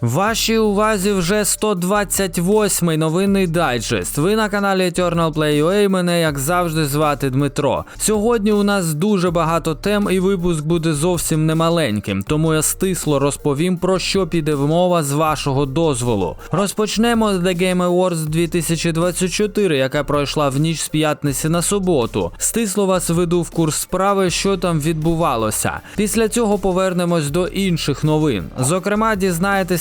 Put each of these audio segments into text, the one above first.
Вашій увазі вже 128-й новинний дайджест. Ви на каналі Eternal Play UA, мене як завжди звати Дмитро. Сьогодні у нас дуже багато тем, і випуск буде зовсім немаленьким, тому я стисло розповім про що піде мова з вашого дозволу. Розпочнемо з The Game Awards 2024, яка пройшла в ніч з п'ятниці на суботу. Стисло вас веду в курс справи, що там відбувалося. Після цього повернемось до інших новин. Зокрема,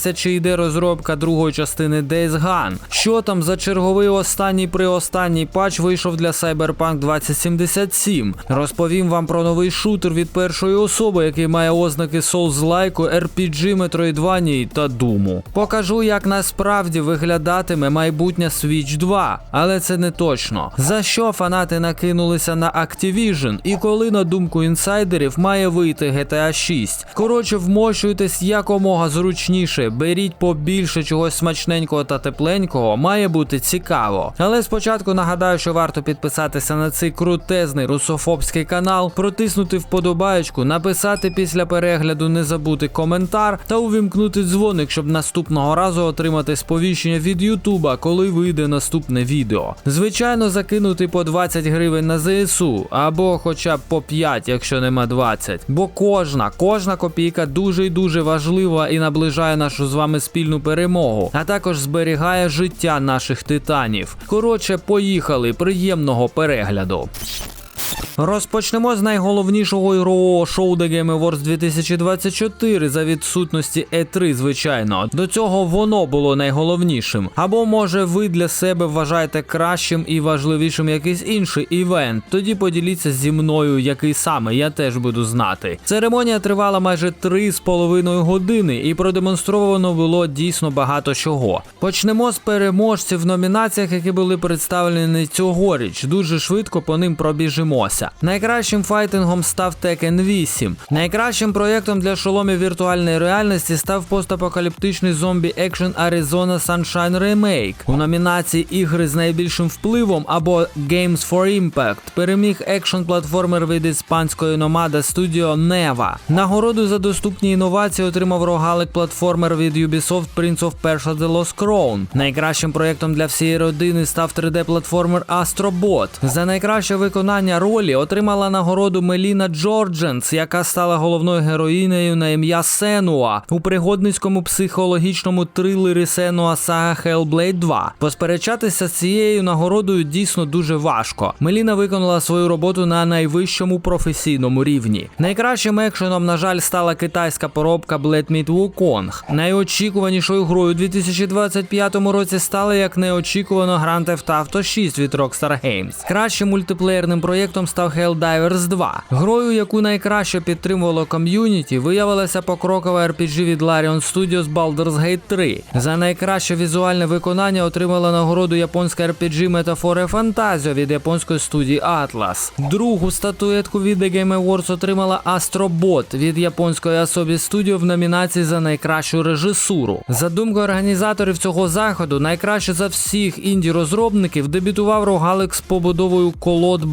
дізнаєтеся, чи йде розробка другої частини Days Gone. Що там за черговий останній приостанній патч вийшов для Cyberpunk 2077. Розповім вам про новий шутер від першої особи, який має ознаки Souls-like, RPG, Metroidvania та Думу. Покажу, як насправді виглядатиме майбутнє Switch 2, але це не точно. За що фанати накинулися на Activision і коли, на думку інсайдерів, має вийти GTA 6. Коротше, вмощуйтесь якомога зручніше, беріть побільше чогось смачненького та тепленького, має бути цікаво. Але спочатку нагадаю, що варто підписатися на цей крутезний русофобський канал, протиснути вподобаєчку, написати після перегляду не забути коментар та увімкнути дзвоник, щоб наступного разу отримати сповіщення від Ютуба, коли вийде наступне відео. Звичайно, закинути по 20 гривень на ЗСУ або хоча б по 5, якщо нема 20. Бо кожна, кожна копійка дуже і дуже важлива і наближає нашу з вами спільну перемогу, а також зберігає життя наших титанів. Коротше, поїхали. Приємного перегляду. Розпочнемо з найголовнішого ігрового шоу The Game Awards 2024 за відсутності E3, звичайно. До цього воно було найголовнішим. Або може ви для себе вважаєте кращим і важливішим якийсь інший івент. Тоді поділіться зі мною, який саме я теж буду знати. Церемонія тривала майже 3,5 години і продемонстровано було дійсно багато чого. Почнемо з переможців в номінаціях, які були представлені цьогоріч. Дуже швидко по ним пробіжимося. Найкращим файтингом став Tekken 8. Найкращим проєктом для шоломів віртуальної реальності став постапокаліптичний зомбі екшен Arizona Sunshine Remake. У номінації ігри з найбільшим впливом або Games for Impact переміг екшн платформер від іспанської номада Studio Neva. Нагороду за доступні інновації отримав рогалик платформер від Ubisoft Prince of Persia The Lost Crown. Найкращим проєктом для всієї родини став 3D-платформер Astrobot. За найкраще виконання ролі отримала нагороду Меліна Джордженс, яка стала головною героїнею на ім'я Сенуа у пригодницькому психологічному трилері Сенуа Сага Hellblade 2. Посперечатися з цією нагородою дійсно дуже важко. Меліна виконала свою роботу на найвищому професійному рівні. Найкращим екшеном, на жаль, стала китайська поробка Blade Meat Wukong. Найочікуванішою грою у 2025 році стала як неочікувано Grand Theft Auto 6 від Rockstar Games. Кращим мультиплеєрним проєктом став Helldivers 2. Грою, яку найкраще підтримувало ком'юніті, виявилася покрокова RPG від Larian Studios Baldur's Gate 3. За найкраще візуальне виконання отримала нагороду японська RPG Metaphora Fantasio від японської студії Atlas. Другу статуетку від The Game Awards отримала Astrobot від японської Asobi Studio в номінації за найкращу режисуру. За думкою організаторів цього заходу, найкраще за всіх інді-розробників дебютував рогалик з побудовою колод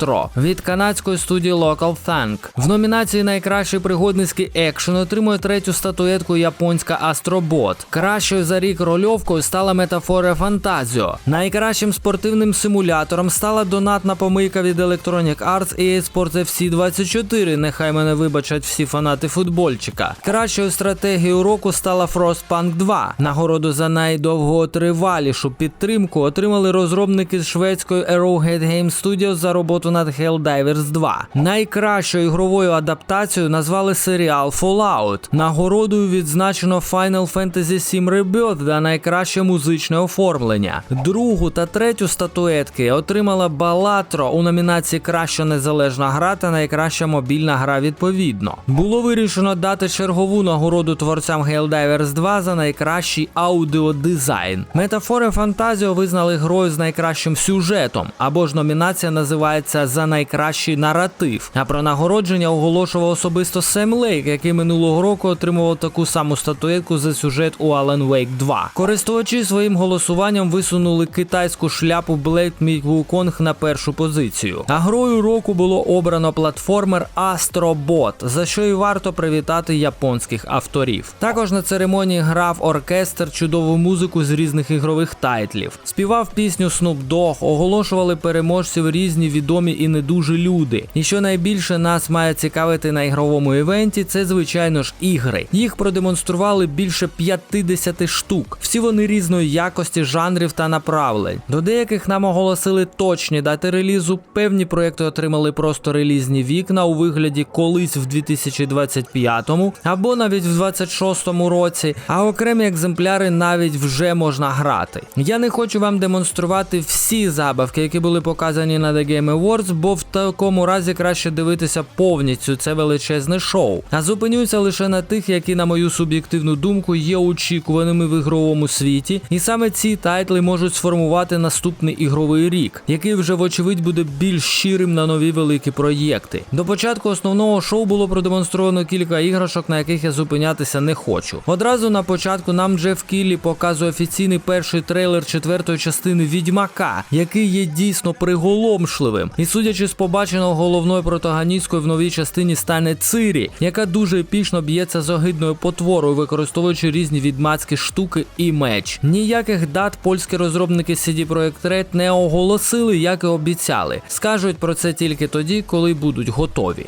Балатро від канадської студії Local Thunk. В номінації Найкращий пригодницький екшен отримує третю статуетку японська Астробот. Кращою за рік рольовкою стала метафора Фантазіо. Найкращим спортивним симулятором стала донатна помийка від Electronic Arts EA Sports FC 24. Нехай мене вибачать всі фанати футбольчика. Кращою стратегією року стала Frostpunk 2. Нагороду за найдовготривалішу підтримку отримали розробники з шведської Arrowhead Game Studios за роботу над Helldivers 2. Найкращою ігровою адаптацією назвали серіал Fallout. Нагородою відзначено Final Fantasy VII Rebirth за найкраще музичне оформлення. Другу та третю статуетки отримала Балатро у номінації Краща незалежна гра та найкраща мобільна гра відповідно. Було вирішено дати чергову нагороду творцям Helldivers 2 за найкращий аудіодизайн. Метафори Фантазіо визнали грою з найкращим сюжетом, або ж номінація називається за за найкращий наратив. А про нагородження оголошував особисто Сем Лейк, який минулого року отримував таку саму статуетку за сюжет у Alan Wake 2. Користувачі своїм голосуванням висунули китайську шляпу Blade Wukong на першу позицію. А грою року було обрано платформер Astrobot, за що і варто привітати японських авторів. Також на церемонії грав оркестр чудову музику з різних ігрових тайтлів. Співав пісню Snoop Dogg, оголошували переможців різні відомі і не дуже люди. І що найбільше нас має цікавити на ігровому івенті, це звичайно ж ігри. Їх продемонстрували більше 50 штук. Всі вони різної якості, жанрів та направлень. До деяких нам оголосили точні дати релізу. Певні проекти отримали просто релізні вікна у вигляді колись в 2025-му або навіть в 26-му році. А окремі екземпляри навіть вже можна грати. Я не хочу вам демонструвати всі забавки, які були показані на The Game Awards, бо в такому разі краще дивитися повністю це величезне шоу. А зупинюся лише на тих, які, на мою суб'єктивну думку, є очікуваними в ігровому світі, і саме ці тайтли можуть сформувати наступний ігровий рік, який вже вочевидь буде більш щирим на нові великі проєкти. До початку основного шоу було продемонстровано кілька іграшок, на яких я зупинятися не хочу. Одразу на початку нам Джеф Кіллі показує офіційний перший трейлер четвертої частини Відьмака, який є дійсно приголомшливим. І судячи з побаченого головною протагоністкою в новій частині стане Цирі, яка дуже епічно б'ється з огидною потворою, використовуючи різні відмацькі штуки і меч. Ніяких дат польські розробники CD Projekt Red не оголосили, як і обіцяли. Скажуть про це тільки тоді, коли будуть готові.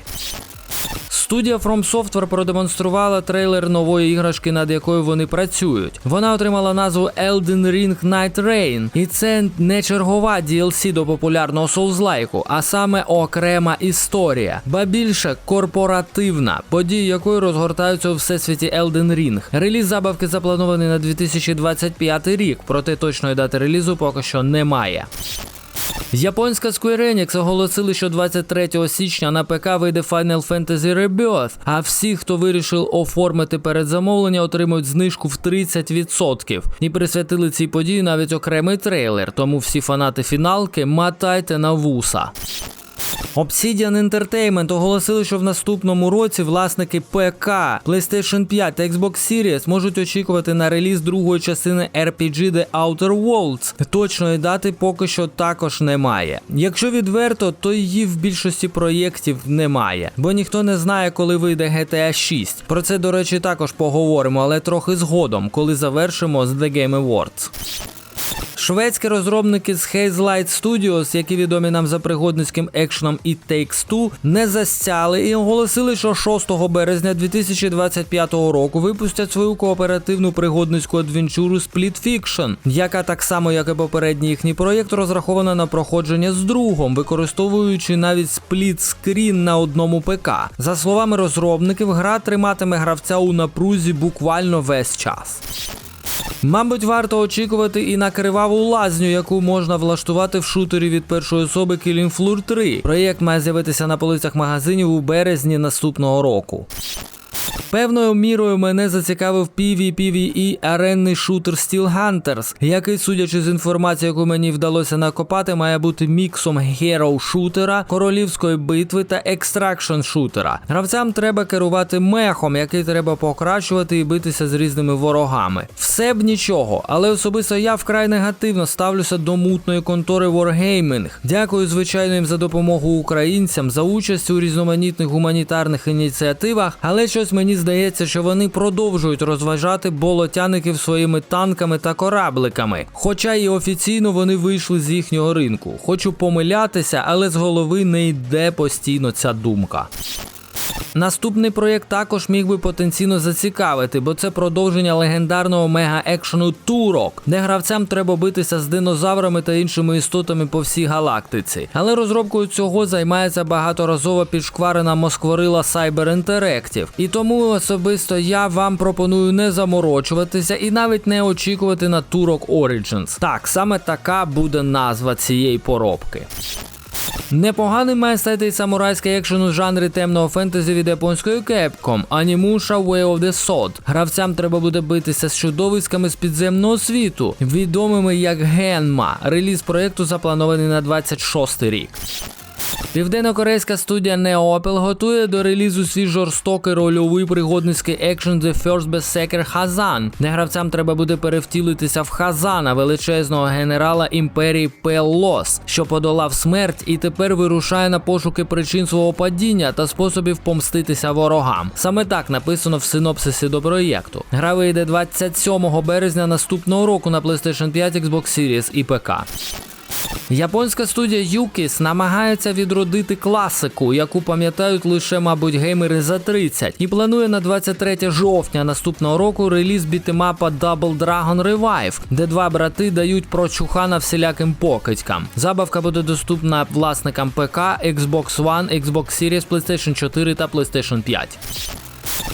Студія From Software продемонструвала трейлер нової іграшки, над якою вони працюють. Вона отримала назву Elden Ring Night Rain, і це не чергова DLC до популярного Souls-лайку, а саме окрема історія, ба більше корпоративна, події якої розгортаються у всесвіті Elden Ring. Реліз забавки запланований на 2025 рік, проте точної дати релізу поки що немає. Японська Square Enix оголосили, що 23 січня на ПК вийде Final Fantasy Rebirth, а всі, хто вирішив оформити передзамовлення, отримують знижку в 30%. І присвятили цій події навіть окремий трейлер, тому всі фанати фіналки матайте на вуса. Obsidian Entertainment оголосили, що в наступному році власники ПК, PlayStation 5 та Xbox Series можуть очікувати на реліз другої частини RPG The Outer Worlds. Точної дати поки що також немає. Якщо відверто, то її в більшості проєктів немає, бо ніхто не знає, коли вийде GTA 6. Про це, до речі, також поговоримо, але трохи згодом, коли завершимо з The Game Awards. Шведські розробники з Hazelight Studios, які відомі нам за пригодницьким екшеном It Takes Two, не застяли і оголосили, що 6 березня 2025 року випустять свою кооперативну пригодницьку адвенчуру Split Fiction, яка так само, як і попередній їхній проєкт, розрахована на проходження з другом, використовуючи навіть спліт-скрін на одному ПК. За словами розробників, гра триматиме гравця у напрузі буквально весь час. Мабуть, варто очікувати і на криваву лазню, яку можна влаштувати в шутері від першої особи Killing Floor 3. Проєкт має з'явитися на полицях магазинів у березні наступного року. Певною мірою мене зацікавив PvPvE аренний шутер Steel Hunters, який, судячи з інформації, яку мені вдалося накопати, має бути міксом героу шутера, королівської битви та екстракшн шутера. Гравцям треба керувати мехом, який треба покращувати і битися з різними ворогами. Все б нічого, але особисто я вкрай негативно ставлюся до мутної контори Wargaming. Дякую, звичайно, їм за допомогу українцям, за участь у різноманітних гуманітарних ініціативах, але щось мені здається, що вони продовжують розважати болотяників своїми танками та корабликами. Хоча і офіційно вони вийшли з їхнього ринку. Хочу помилятися, але з голови не йде постійно ця думка. Наступний проєкт також міг би потенційно зацікавити, бо це продовження легендарного мега-екшену Турок, де гравцям треба битися з динозаврами та іншими істотами по всій галактиці. Але розробкою цього займається багаторазово підшкварена москворила Cyber Interactive. І тому особисто я вам пропоную не заморочуватися і навіть не очікувати на Турок Origins. Так, саме така буде назва цієї поробки. Непоганий має стати самурайський екшен у жанрі темного фентезі від японської Capcom Animusha Way of the Sword. Гравцям треба буде битися з чудовиськами з підземного світу, відомими як Генма. Реліз проєкту запланований на 26 рік. Південно-корейська студія Neopel готує до релізу свій жорстокий рольовий пригодницький екшен The First Berserker Хазан, де гравцям треба буде перевтілитися в Хазана, величезного генерала імперії Пеллос, що подолав смерть і тепер вирушає на пошуки причин свого падіння та способів помститися ворогам. Саме так написано в синопсисі до проєкту. Гра вийде 27 березня наступного року на PlayStation 5, Xbox Series і ПК. Японська студія Юкіс намагається відродити класику, яку пам'ятають лише, мабуть, геймери за 30, і планує на 23 жовтня наступного року реліз бітемапа Double Dragon Revive, де два брати дають прочухана всіляким покидькам. Забавка буде доступна власникам ПК, Xbox One, Xbox Series, PlayStation 4 та PlayStation 5.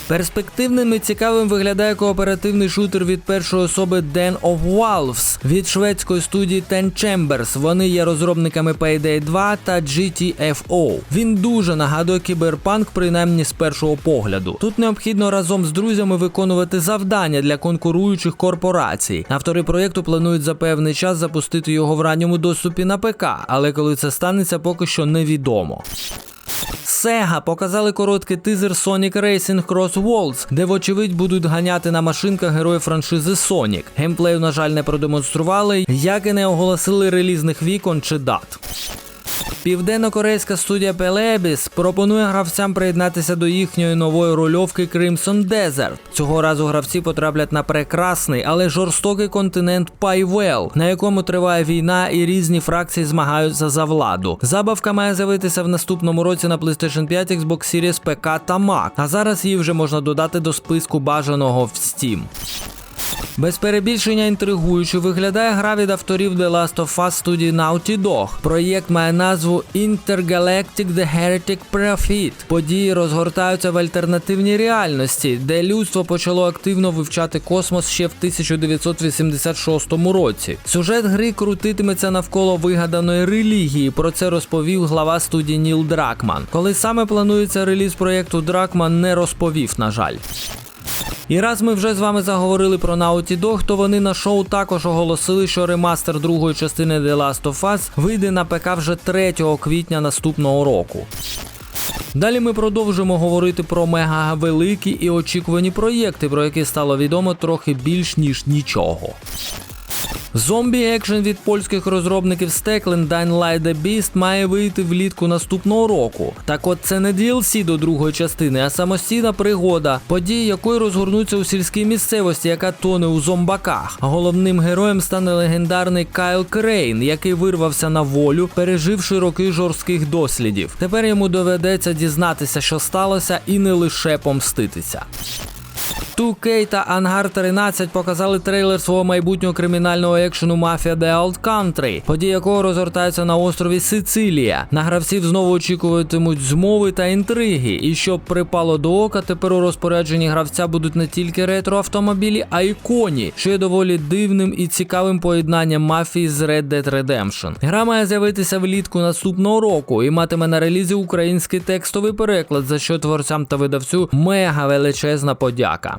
Перспективним і цікавим виглядає кооперативний шутер від першої особи Den of Wolves від шведської студії Ten Chambers. Вони є розробниками Payday 2 та GTFO. Він дуже нагадує кіберпанк, принаймні з першого погляду. Тут необхідно разом з друзями виконувати завдання для конкуруючих корпорацій. Автори проєкту планують за певний час запустити його в ранньому доступі на ПК, але коли це станеться, поки що невідомо. Sega показали короткий тизер Sonic Racing Cross Worlds, де, вочевидь, будуть ганяти на машинках герої франшизи Sonic. Геймплею, на жаль, не продемонстрували, як і не оголосили релізних вікон чи дат. Південно-корейська студія Pelebis пропонує гравцям приєднатися до їхньої нової рольовки Crimson Desert. Цього разу гравці потраплять на прекрасний, але жорстокий континент Пайвел, на якому триває війна і різні фракції змагаються за владу. Забавка має з'явитися в наступному році на PlayStation 5, Xbox Series, ПК та Mac, а зараз її вже можна додати до списку бажаного в Steam. Без перебільшення інтригуюче виглядає гра від авторів The Last of Us студії Naughty Dog. Проєкт має назву Intergalactic The Heretic Prophet. Події розгортаються в альтернативній реальності, де людство почало активно вивчати космос ще в 1986 році. Сюжет гри крутитиметься навколо вигаданої релігії. Про це розповів глава студії Ніл Дракман. Коли саме планується реліз проєкту Дракман не розповів, на жаль. І раз ми вже з вами заговорили про Naughty Dog, то вони на шоу також оголосили, що ремастер другої частини The Last of Us вийде на ПК вже 3 квітня наступного року. Далі ми продовжимо говорити про мега великі і очікувані проєкти, про які стало відомо трохи більш ніж нічого. Зомбі екшен від польських розробників Stecklin Dying Light The Beast має вийти влітку наступного року. Так от це не DLC до другої частини, а самостійна пригода, події якої розгорнуться у сільській місцевості, яка тоне у зомбаках. Головним героєм стане легендарний Кайл Крейн, який вирвався на волю, переживши роки жорстких дослідів. Тепер йому доведеться дізнатися, що сталося, і не лише помститися. 2K та Ангар 13 показали трейлер свого майбутнього кримінального екшену Mafia The Old Country, події якого розгортаються на острові Сицилія. На гравців знову очікуватимуть змови та інтриги. І щоб припало до ока, тепер у розпорядженні гравця будуть не тільки ретро-автомобілі, а й коні, що є доволі дивним і цікавим поєднанням мафії з Red Dead Redemption. Гра має з'явитися влітку наступного року і матиме на релізі український текстовий переклад, за що творцям та видавцю мега величезна подяка.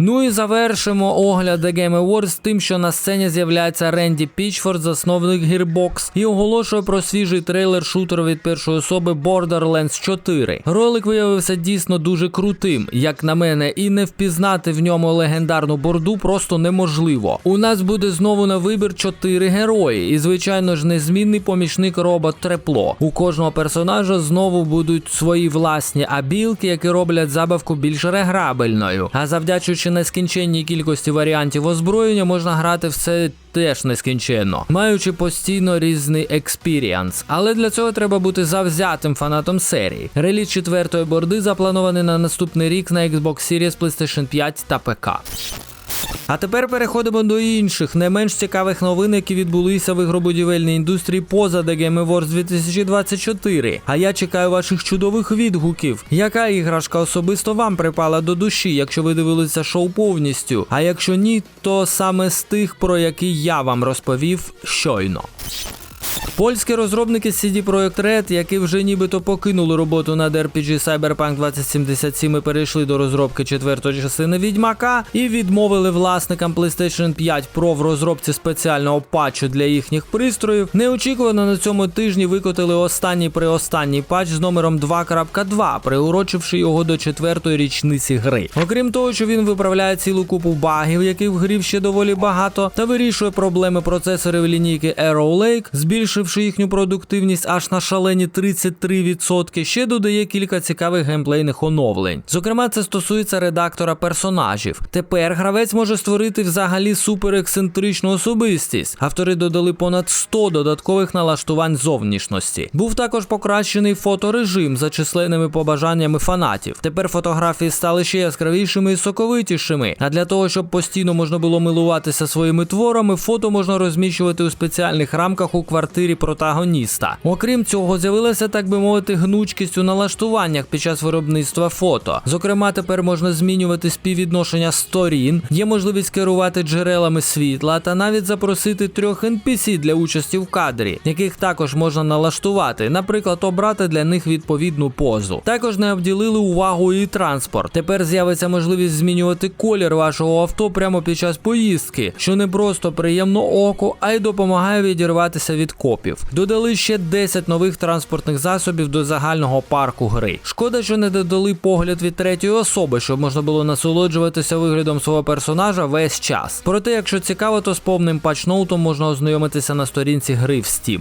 Ну і завершимо огляд The Game Awards тим, що на сцені з'являється Ренді Пічфорд, засновник Gearbox, і оголошує про свіжий трейлер шутера від першої особи Borderlands 4. Ролик виявився дійсно дуже крутим, як на мене, і не впізнати в ньому легендарну борду просто неможливо. У нас буде знову на вибір чотири герої, і звичайно ж незмінний помічник робот Трепло. У кожного персонажа знову будуть свої власні абілки, які роблять забавку більш реграбельною. А завдячуючи нескінченній кількості варіантів озброєння, можна грати все теж нескінченно, маючи постійно різний експіріанс. Але для цього треба бути завзятим фанатом серії. Реліз четвертої борди запланований на наступний рік на Xbox Series, PlayStation 5 та ПК. А тепер переходимо до інших, не менш цікавих новин, які відбулися в ігробудівельній індустрії поза The Game Awards 2024. А я чекаю ваших чудових відгуків. Яка іграшка особисто вам припала до душі, якщо ви дивилися шоу повністю? А якщо ні, то саме з тих, про які я вам розповів щойно. Польські розробники CD Projekt Red, які вже нібито покинули роботу над RPG Cyberpunk 2077 і перейшли до розробки четвертої частини Відьмака, і відмовили власникам PlayStation 5 Pro в розробці спеціального патчу для їхніх пристроїв. Неочікувано на цьому тижні викотили останній приостанній патч з номером 2.2, приурочивши його до четвертої річниці гри. Окрім того, що він виправляє цілу купу багів, яких в грі ще доволі багато, та вирішує проблеми процесорів лінійки Arrow Lake, збільшивши їхню продуктивність аж на шалені 33%, ще додає кілька цікавих геймплейних оновлень. Зокрема, це стосується редактора персонажів. Тепер гравець може створити взагалі суперексцентричну особистість. Автори додали понад 100 додаткових налаштувань зовнішності. Був також покращений фоторежим за численними побажаннями фанатів. Тепер фотографії стали ще яскравішими і соковитішими. А для того, щоб постійно можна було милуватися своїми творами, фото можна розміщувати у спеціальних рамках у квартирі протагоніста. Окрім цього, з'явилася, так би мовити, гнучкість у налаштуваннях під час виробництва фото. Зокрема, тепер можна змінювати співвідношення сторін, є можливість керувати джерелами світла та навіть запросити трьох NPC для участі в кадрі, яких також можна налаштувати, наприклад, обрати для них відповідну позу. Також не обділили увагу і транспорт. Тепер з'явиться можливість змінювати колір вашого авто прямо під час поїздки, що не просто приємно оку, а й допомагає відірватися від копів. Додали ще 10 нових транспортних засобів до загального парку гри. Шкода, що не додали погляд від третьої особи, щоб можна було насолоджуватися виглядом свого персонажа весь час. Проте, якщо цікаво, то з повним патчноутом можна ознайомитися на сторінці гри в Steam.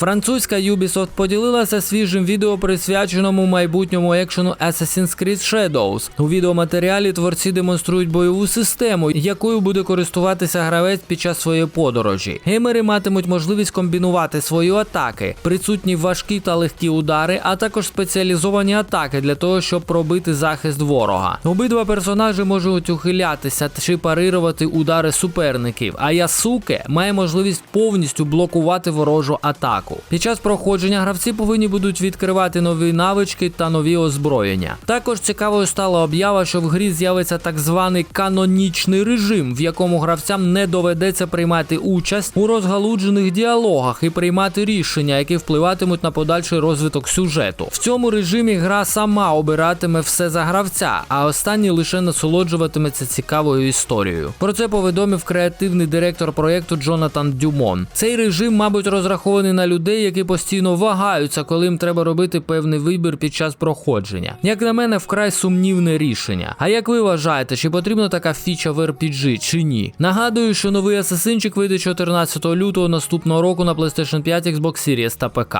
Французька Ubisoft поділилася свіжим відео, присвяченому майбутньому екшену Assassin's Creed Shadows. У відеоматеріалі творці демонструють бойову систему, якою буде користуватися гравець під час своєї подорожі. Геймери матимуть можливість комбінувати свої атаки, присутні важкі та легкі удари, а також спеціалізовані атаки для того, щоб пробити захист ворога. Обидва персонажі можуть ухилятися чи парирувати удари суперників. А Ясуке має можливість повністю блокувати ворожу атаку. Під час проходження гравці повинні будуть відкривати нові навички та нові озброєння. Також цікавою стала об'ява, що в грі з'явиться так званий канонічний режим, в якому гравцям не доведеться приймати участь у розгалуджених діалогах і приймати рішення, які впливатимуть на подальший розвиток сюжету. В цьому режимі гра сама обиратиме все за гравця, а останній лише насолоджуватиметься цікавою історією. Про це повідомив креативний директор проєкту Джонатан Дюмон. Цей режим, мабуть, розрахований на людей, які постійно вагаються, коли їм треба робити певний вибір під час проходження. Як на мене, вкрай сумнівне рішення. А як ви вважаєте, чи потрібна така фіча в RPG, чи ні? Нагадую, що новий асасинчик вийде 14 лютого наступного року на PlayStation 5, Xbox Series та ПК.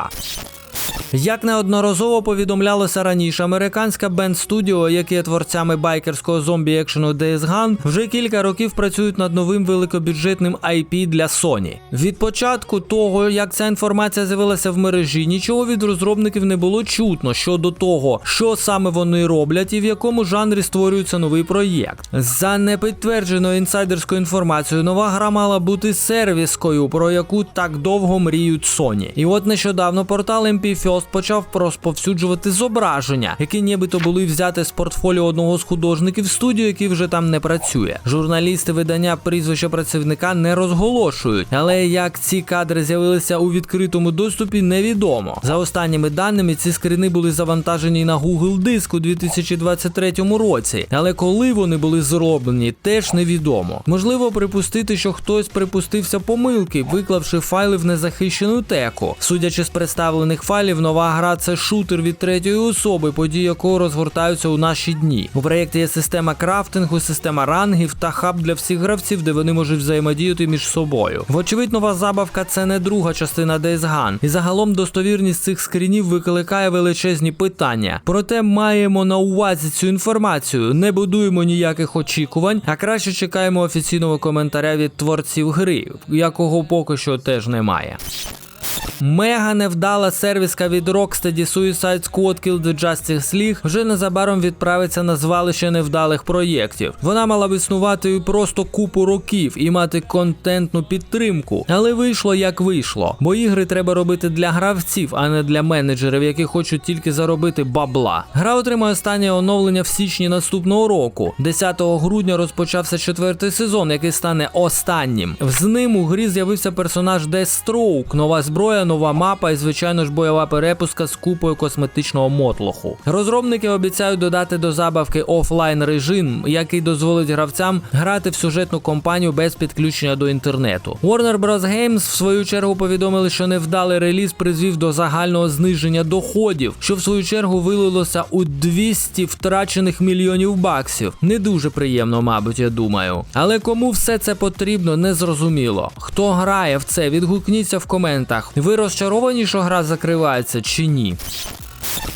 Як неодноразово повідомлялося раніше, американська Band Studio, які є творцями байкерського зомбі екшену Days Gone, вже кілька років працюють над новим великобюджетним IP для Sony. Від початку того, як ця інформація з'явилася в мережі, нічого від розробників не було чутно щодо того, що саме вони роблять і в якому жанрі створюється новий проєкт. За непідтвердженою інсайдерською інформацією, нова гра мала бути сервіскою, про яку так довго мріють Sony. І от нещодавно портал MP First почав розповсюджувати зображення, які нібито були взяти з портфоліо одного з художників студії, який вже там не працює. Журналісти видання прізвища працівника не розголошують, але як ці кадри з'явилися у відкритому доступі, невідомо. За останніми даними, ці скрини були завантажені на Google диск у 2023 році, але коли вони були зроблені, теж невідомо. Можливо, припустити, що хтось припустився помилки, виклавши файли в незахищену теку. Судячи з представлених файлів, нова гра це шутер від третьої особи, події якого розгортаються у наші дні. У проєкті є система крафтингу, система рангів та хаб для всіх гравців, де вони можуть взаємодіяти між собою. Вочевидь, нова забавка це не друга частина Days Gone. І загалом достовірність цих скрінів викликає величезні питання. Проте маємо на увазі цю інформацію, не будуємо ніяких очікувань, а краще чекаємо офіційного коментаря від творців гри, якого поки що теж немає. Мега невдала сервіска від Rocksteady Suicide Squad Kill the Justice League вже незабаром відправиться на звалище невдалих проєктів. Вона мала б існувати просто купу років і мати контентну підтримку, але вийшло як вийшло, бо ігри треба робити для гравців, а не для менеджерів, які хочуть тільки заробити бабла. Гра отримає останнє оновлення в січні наступного року. 10 грудня розпочався четвертий сезон, який стане останнім. З ним у грі з'явився персонаж Deathstroke, нова зброя, нова мапа і, звичайно ж, бойова перепуска з купою косметичного мотлоху. Розробники обіцяють додати до забавки офлайн режим, який дозволить гравцям грати в сюжетну кампанію без підключення до інтернету. Warner Bros. Games в свою чергу повідомили, що невдалий реліз призвів до загального зниження доходів, що в свою чергу вилилося у 200 втрачених мільйонів баксів. Не дуже приємно, мабуть, я думаю. Але кому все це потрібно, не зрозуміло. Хто грає в це, відгукніться в коментах. Ви розчаровані, що гра закривається чи ні?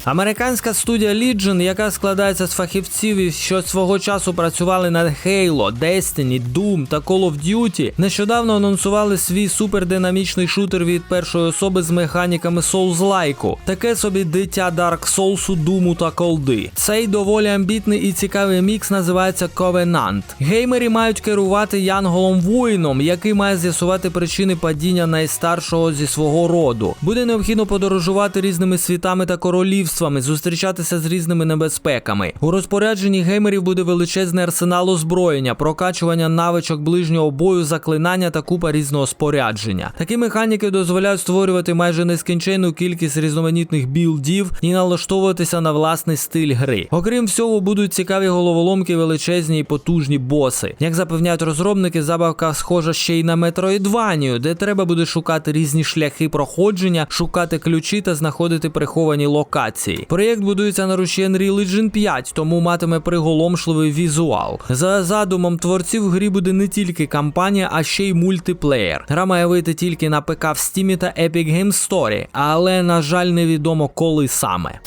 Американська студія Legion, яка складається з фахівців, що свого часу працювали над Halo, Destiny, Doom та Call of Duty, нещодавно анонсували свій супердинамічний шутер від першої особи з механіками Souls-like. Таке собі дитя Dark Souls, Doom та колди. Цей доволі амбітний і цікавий мікс називається Covenant. Геймери мають керувати Янголом воїном, який має з'ясувати причини падіння найстаршого зі свого роду. Буде необхідно подорожувати різними світами та королівствами, зустрічатися з різними небезпеками. У розпорядженні геймерів буде величезний арсенал озброєння, прокачування навичок ближнього бою, заклинання та купа різного спорядження. Такі механіки дозволяють створювати майже нескінченну кількість різноманітних білдів і налаштовуватися на власний стиль гри. Окрім всього, будуть цікаві головоломки, величезні і потужні боси. Як запевняють розробники, забавка схожа ще й на Metroidvania, де треба буде шукати різні шляхи проходження, шукати ключі та знаходити приховані локації. Проєкт будується на руші Unreal Engine 5, тому матиме приголомшливий візуал. За задумом творців в грі буде не тільки кампанія, а ще й мультиплеєр. Гра має вийти тільки на ПК в Steam та Epic Games Store, але на жаль, невідомо коли саме.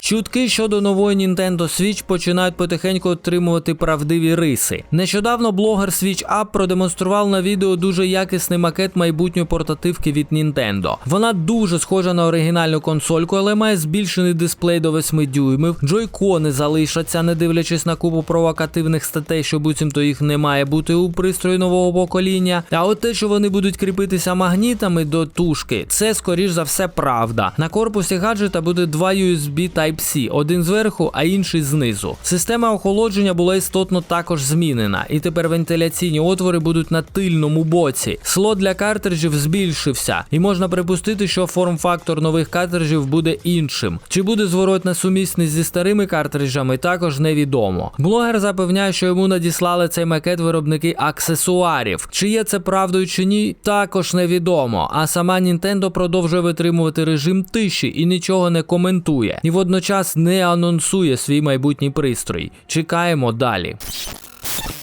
Чутки щодо нової Nintendo Switch починають потихеньку отримувати правдиві риси. Нещодавно блогер Switch Up продемонстрував на відео дуже якісний макет майбутньої портативки від Nintendo. Вона дуже схожа на оригінальну консольку, але має збільшений дисплей до 8 дюймів. Джойкони залишаться, не дивлячись на купу провокативних статей, що буцімто їх не має бути у пристрої нового покоління. А от те, що вони будуть кріпитися магнітами до тушки, це скоріш за все правда. На корпусі гаджета буде два USB Type-C, один зверху, а інший знизу. Система охолодження була істотно також змінена, і тепер вентиляційні отвори будуть на тильному боці. Слот для картриджів збільшився, і можна припустити, що форм-фактор нових картриджів буде іншим. Чи буде зворотна сумісність зі старими картриджами, також невідомо. Блогер запевняє, що йому надіслали цей макет виробники аксесуарів. Чи є це правдою чи ні, також невідомо. А сама Nintendo продовжує витримувати режим тиші і нічого не коментує. І водночас не анонсує свій майбутній пристрій. Чекаємо далі.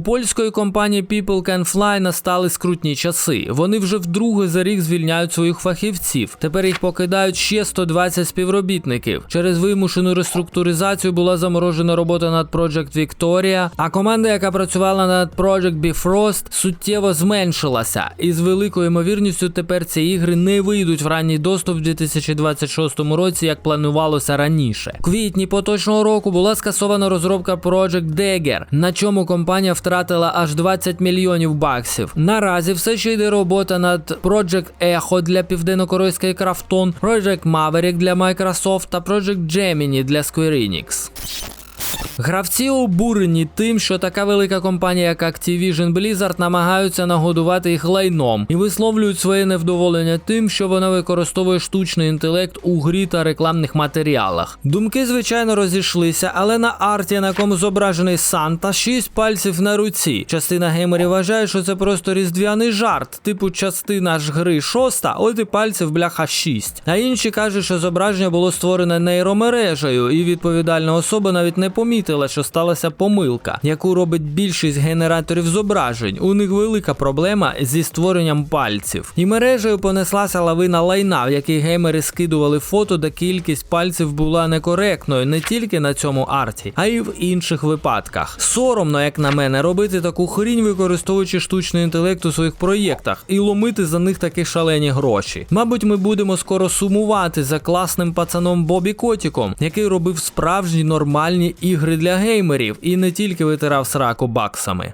Польської компанії People Can Fly настали скрутні часи. Вони вже вдруге за рік звільняють своїх фахівців. Тепер їх покидають ще 120 співробітників. Через вимушену реструктуризацію була заморожена робота над Project Victoria, а команда, яка працювала над Project Bifrost, суттєво зменшилася. І з великою ймовірністю тепер ці ігри не вийдуть в ранній доступ в 2026 році, як планувалося раніше. В квітні поточного року була скасована розробка Project Dagger, на чому компанія втратила аж 20 мільйонів баксів. Наразі все ще йде робота над Project Echo для південнокорейської Крафтон, Project Maverick для Microsoft та Project Gemini для Square Enix. Гравці обурені тим, що така велика компанія, як Activision Blizzard, намагаються нагодувати їх лайном і висловлюють своє невдоволення тим, що вона використовує штучний інтелект у грі та рекламних матеріалах. Думки, звичайно, розійшлися, але на арті, на якому зображений Санта, шість пальців на руці. Частина геймерів вважає, що це просто різдвяний жарт, типу частина ж гри шоста, от і пальців бляха шість. А інші кажуть, що зображення було створене нейромережею, і відповідальна особа навіть не помітила помітила, що сталася помилка, яку робить більшість генераторів зображень. У них велика проблема зі створенням пальців. І мережею понеслася лавина лайна, в якій геймери скидували фото, де кількість пальців була некоректною не тільки на цьому арті, а й в інших випадках. Соромно, як на мене, робити таку хрінь, використовуючи штучний інтелект у своїх проєктах і ломити за них такі шалені гроші. Мабуть, ми будемо скоро сумувати за класним пацаном Бобі Котіком, який робив справжні нормальні ігри для геймерів і не тільки витирав сраку баксами.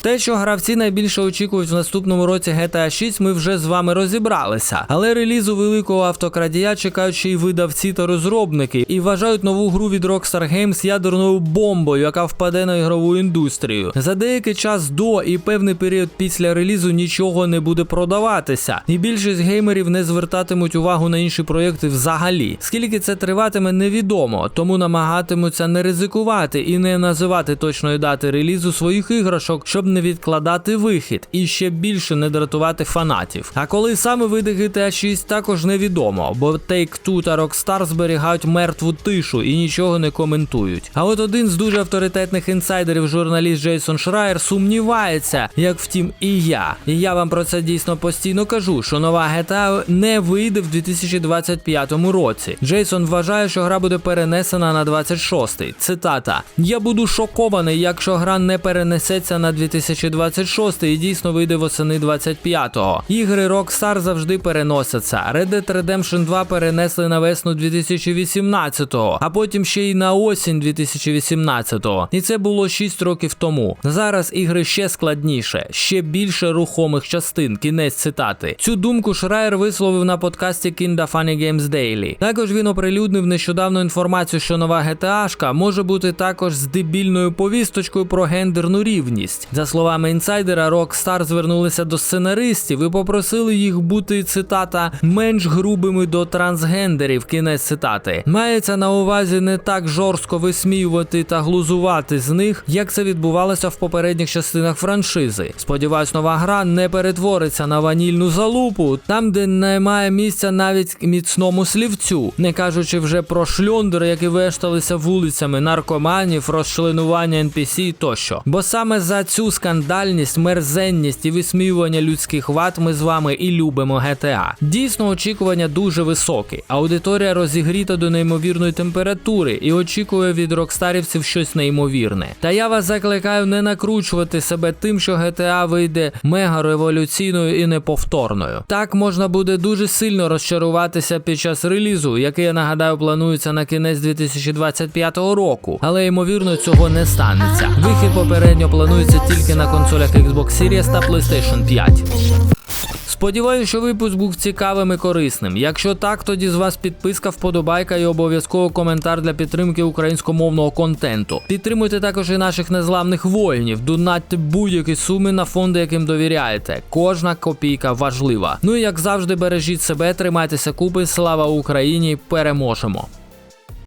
Те, що гравці найбільше очікують в наступному році GTA 6, ми вже з вами розібралися. Але релізу великого автокрадія чекають ще й видавці та розробники і вважають нову гру від Rockstar Games ядерною бомбою, яка впаде на ігрову індустрію. За деякий час до і певний період після релізу нічого не буде продаватися, і більшість геймерів не звертатимуть увагу на інші проєкти взагалі. Скільки це триватиме, невідомо, тому намагатимуться не ризикувати і не називати точної дати релізу своїх іграшок, щоб не відкладати вихід і ще більше не дратувати фанатів. А коли саме вийде GTA 6, також невідомо, бо Take-Two та Rockstar зберігають мертву тишу і нічого не коментують. А от один з дуже авторитетних інсайдерів, журналіст Джейсон Шрайер, сумнівається, як втім і я. І я вам про це дійсно постійно кажу, що нова GTA не вийде в 2025 році. Джейсон вважає, що гра буде перенесена на 26-й. Цитата: Я буду шокований, якщо гра не перенесеться на 2026 і дійсно вийде восени 25-го. Ігри Rockstar завжди переносяться. Red Dead Redemption 2 перенесли на весну 2018-го, а потім ще й на осінь 2018-го. І це було 6 років тому. Зараз ігри ще складніше, ще більше рухомих частин. Кінець цитати. Цю думку Шрайер висловив на подкасті Kinda Funny Games Daily. Також він оприлюднив нещодавно інформацію, що нова GTA може бути також з дебільною повісточкою про гендерну рівність. За словами інсайдера, Rockstar звернулися до сценаристів і попросили їх бути цитата менш грубими до трансгендерів. Кінець цитати мається на увазі не так жорстко висміювати та глузувати з них, як це відбувалося в попередніх частинах франшизи. Сподіваюсь, нова гра не перетвориться на ванільну залупу, там, де немає місця навіть міцному слівцю, не кажучи вже про шльондери, які вешталися вулицями, наркоманів, розчленування NPC тощо. Бо саме за цю скандальність, мерзенність і висміювання людських вад ми з вами і любимо GTA. Дійсно, очікування дуже високі. Аудиторія розігріта до неймовірної температури і очікує від рокстарівців щось неймовірне. Та я вас закликаю не накручувати себе тим, що GTA вийде мега революційною і неповторною. Так можна буде дуже сильно розчаруватися під час релізу, який я нагадаю планується на кінець 2025 року, але ймовірно цього не станеться. Вихід попередньо планується тільки на консолях Xbox Series та PlayStation 5. Сподіваюся, що випуск був цікавим і корисним. Якщо так, тоді з вас підписка, вподобайка і обов'язково коментар для підтримки українськомовного контенту. Підтримуйте також і наших незламних воїнів, донатьте будь-які суми на фонди, яким довіряєте. Кожна копійка важлива. Ну і як завжди, бережіть себе, тримайтеся купи. Слава Україні! Переможемо!